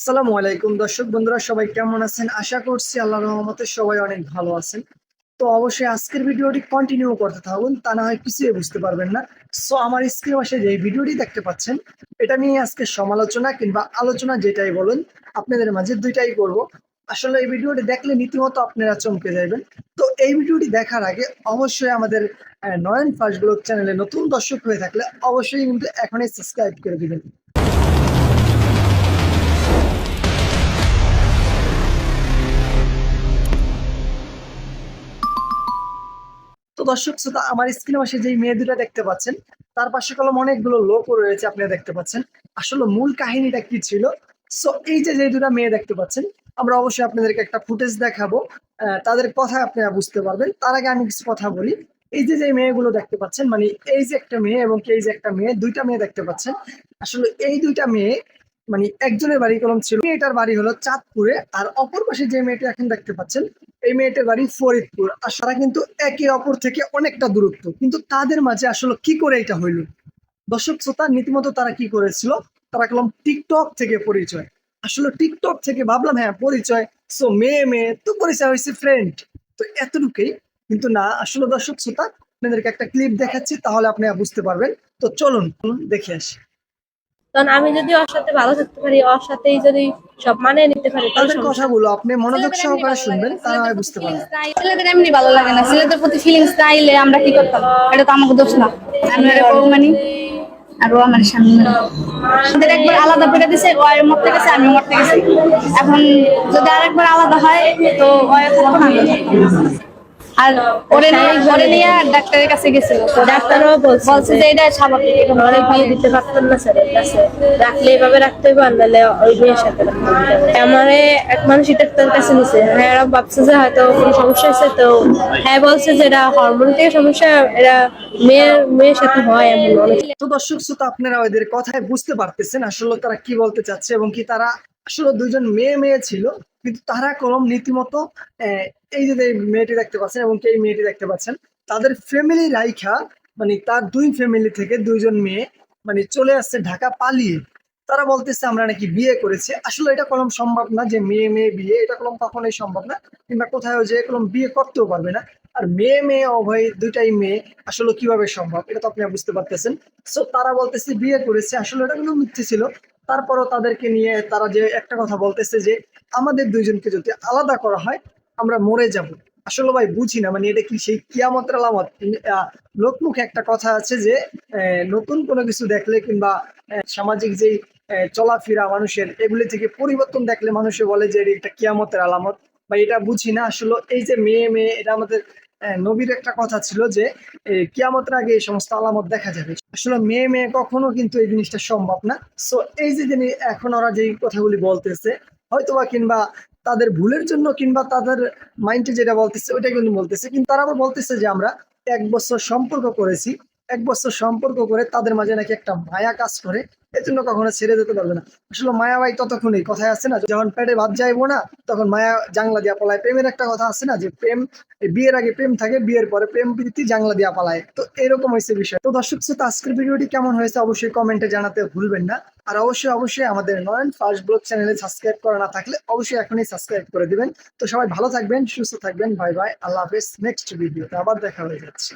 আসসালামু আলাইকুম দর্শক বন্ধুরা, সবাই কেমন আছেন? আশা করছি আল্লাহ রহমতে সবাই অনেক ভালো আছেন। তো অবশ্যই আজকের ভিডিওটি কন্টিনিউ করতে থাকুন, তা না হয় কিছুই বুঝতে পারবেন না। সো আমার স্ক্রিন পাশে যে ভিডিওটি দেখতে পাচ্ছেন, এটা নিয়ে আজকে সমালোচনা কিংবা আলোচনা যেটাই বলুন, আপনাদের মাঝে দুইটাই করব। আসলে এই ভিডিওটি দেখলে নীতিমতো আপনারা চমকে যাবেন তো এই ভিডিওটি দেখার আগে অবশ্যই আমাদের নয়ন ফার্স্ট ব্লগ চ্যানেলে নতুন দর্শক হয়ে থাকলে অবশ্যই কিন্তু এখনই সাবস্ক্রাইব করে দিবেন। তো দর্শক শ্রোতা, আমার স্ক্রিনে পাশে যেই মেয়ে দুটা দেখতে পাচ্ছেন, তার পাশে কলম অনেকগুলো লোকও রয়েছে আপনারা দেখতে পাচ্ছেন। আসলে মূল কাহিনীটা কি ছিল? সো এই যে যে দুটো মেয়ে দেখতে পাচ্ছেন, আমরা অবশ্যই আপনাদেরকে একটা ফুটেজ দেখাবো। তাদের কথা আপনারা বুঝতে পারবেন। তার আগে আমি কিছু কথা বলি। এই যে যে মেয়েগুলো দেখতে পাচ্ছেন মানে এই যে একটা মেয়ে এবং এই যে একটা মেয়ে, দুইটা মেয়ে দেখতে পাচ্ছেন। আসলে এই দুইটা মেয়ে মানে একজনের বাড়ি কলম ছিল। মেয়েটার বাড়ি হলো চাঁদপুরে, আর অপর পাশে যে মেয়েটা এখন দেখতে পাচ্ছেন এই মেয়েটার বাড়ি ফরিদপুর, আর সারা কিন্তু একে অপর থেকে অনেকটা দূরত্ব। কিন্তু তাদের মাঝে আসলে কি করে এটা হইল? দর্শক শ্রোতা রীতিমতো তারা কি করেছিল? তারা কলম টিকটক থেকে পরিচয়। আসলে টিকটক থেকে ভাবলাম হ্যাঁ পরিচয়। সো মেয়ে মেয়ে, তো পরিচয় হয়েছে ফ্রেন্ড তো এতটুকুই। কিন্তু না, আসলে দর্শক শ্রোতা, আপনাদেরকে একটা ক্লিপ দেখাচ্ছি, তাহলে আপনারা বুঝতে পারবেন। তো চলুন চলুন দেখে আসি। কারণ আমি যদি ওর সাথে ভালো থাকতে পারি ওর সাথেই যদি সব মানে নিতে পারে তাদের কথাগুলো আপনি মনোযোগ সহকারে শুনবেন তাহলে বুঝতে পারবে। ছেলেদের এমনি ভালো লাগে না। ছেলেদের প্রতি ফিলিংস স্টাইলে আমরা কি করতাম? এটা তো আমাকে দোষ না। আমি ওরে বউ মানি আর ও আমার স্বামী আমাদের একবার আলাদা পেরে দিছে ও আর মরতে গেছে আমি মরতে গেছি। এখন যদি আরেকবার আলাদা হয় তো ও থাকব না। আর ওরে নিয়ে ওরে নিয়ে ডাক্তারের কাছে গেছিল। তো ডাক্তারও বলছে বলছে যে এটা স্বাভাবিক এটা বিয়ে দিতে পারতেন না স্যার কাছে রাখলে এভাবে রাখতে হবে আর নাহলে ওই মেয়ের সাথে রাখতে আমারে এক মানুষই ডাক্তারের কাছে নিছে। হ্যাঁ এরা ভাবছে যে হয়তো কোনো সমস্যা হয়েছে তো হ্যাঁ বলছে যে এটা হরমোন থেকে সমস্যা এরা মেয়ের মেয়ের সাথে হয় এমন। অনেক তো দর্শক শ্রোতা আপনারা ওদের কথায় বুঝতে পারতেছেন আসলে তারা কি বলতে চাচ্ছে এবং কি তারা আসলে দুইজন মেয়ে মেয়ে ছিল, কিন্তু তারা কলম রীতিমতো এই যে মেয়েটি দেখতে পাচ্ছেন এবং এই মেয়েটি দেখতে পাচ্ছেন, তাদের ফ্যামিলি রাইখা মানে তার দুই ফ্যামিলি থেকে দুইজন মেয়ে মানে চলে আসছে ঢাকা পালিয়ে। তারা বলতেছে, আমরা নাকি বিয়ে করেছি। আসলে এটা কলম সম্ভব না যে মেয়ে মেয়ে বিয়ে, এটা কলম কখনোই সম্ভব না, কিংবা কোথাও যে কলম বিয়ে করতেও পারবে না। আর মেয়ে মেয়ে, অভয় দুইটাই মেয়ে, আসলে কীভাবে সম্ভব? এটা তো আপনি বুঝতে পারতেছেন। সো তারা বলতেছে, বিয়ে করেছে। আসলে এটা কিন্তু মিথ্যে ছিল। তারপরও তাদেরকে নিয়ে তারা যে একটা কথা বলতেছে যে আমাদের দুইজনকে যদি আলাদা করা হয়, আমরা মরে যাব। আসলে ভাই বুঝি না মানে এটা কি সেই কিয়ামতের আলামত? লোকমুখে একটা কথা আছে যে নতুন কোনো কিছু দেখলে কিংবা সামাজিক যেই চলাফেরা মানুষের, এগুলি থেকে পরিবর্তন দেখলে মানুষে বলে যে এটা একটা কিয়ামতের আলামত। বা এটা বুঝি না, আসলে এই যে মেয়ে মেয়ে, এটা আমাদের নবীর একটা কথা ছিল যে কিয়ামতের আগে এই সমস্ত আলামত দেখা যাবে। আসলে মেয়ে মেয়ে কখনো কিন্তু এই জিনিসটা সম্ভব না। সো এই যে জিনিস এখন ওরা যেই কথাগুলি বলতেছে, হয়তোবা কিংবা তাদের ভুলের জন্য কিংবা তাদের মাইন্ডে যেটা বলতেছে, ওইটা কিন্তু বলতেছে। কিন্তু তারা আবার বলতেছে যে আমরা এক বছর সম্পর্ক করেছি এক বছর সম্পর্ক করে তাদের মাঝে নাকি একটা মায়া কাজ করে এর জন্য কখনো ছেড়ে যেতে পারবে না। আসলে মায়া ভাই ততক্ষণই কথায় আছে না, যখন পেটে ভাত যাইবো না, তখন মায়া জাংলা দিয়া পালায়। প্রেমের একটা কথা আছে না যে প্রেম বিয়ের আগে প্রেম থাকে, বিয়ের পরে প্রেম প্রীতি জাংলা দিয়া পালায়। তো এরকম হয়েছে বিষয়। তো দর্শক, শ্রোতা, আজকের ভিডিওটি কেমন হয়েছে অবশ্যই কমেন্টে জানাতে ভুলবেন না। আর অবশ্যই অবশ্যই আমাদের নয়ন ফার্স্ট ব্লগ চ্যানেলে সাবস্ক্রাইব করা না থাকলে অবশ্যই এখনই সাবস্ক্রাইব করে দিবেন। তো সবাই ভালো থাকবেন, সুস্থ থাকবেন, বাই বাই, আল্লাহ হাফেজ, নেক্সট ভিডিওতে আবার দেখা হয়ে যাচ্ছে।